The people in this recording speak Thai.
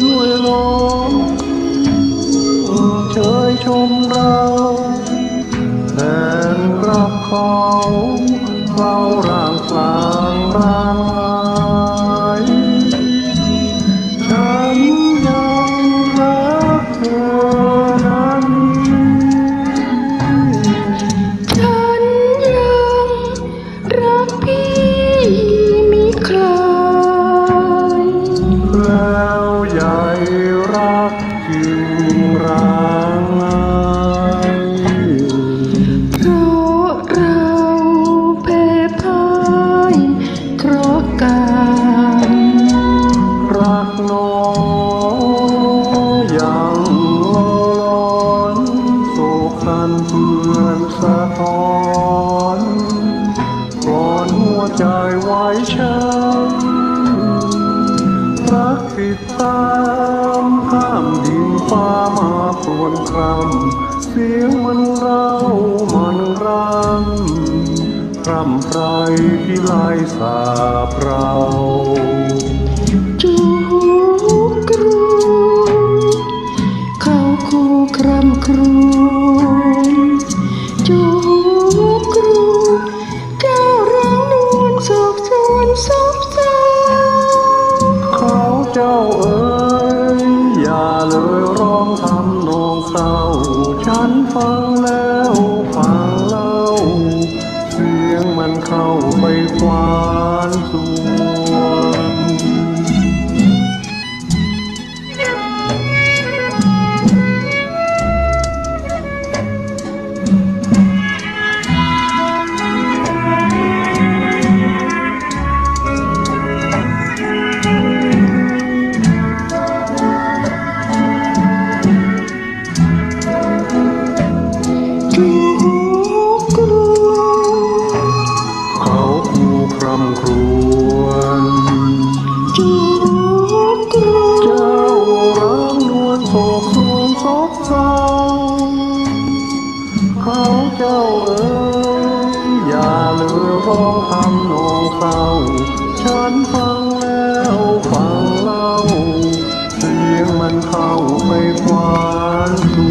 ด้วยลมเชยชมเราแทนรักเขาเฝ้าร่างกลางร่างหายฉันยังรักเธอนั้นฉันยังรักพี่ รักจึงร้างไห้เพราะเราแพ้พ่ายเพราะการรักน้องยังลอนโศกสันเพื่อนสะท้อนก่อนหัวใจไว้ช้ำ รักติดตามข้ามดินฟ้ามาปรวนครำเสียงมันเล่ามันรำรำไพรที่ไล่สาบเราจูกรูเขาคู่ครำครู ทำนองเศร้า ฉันฟังแล้วฟังเล่า เสียงมันเข้าไป เจ้าเอ๋ยอย่าลือร้องทำนองเศร้า ฉันฟังแล้วฟังเล่า เสียงมันเข้าไปควาน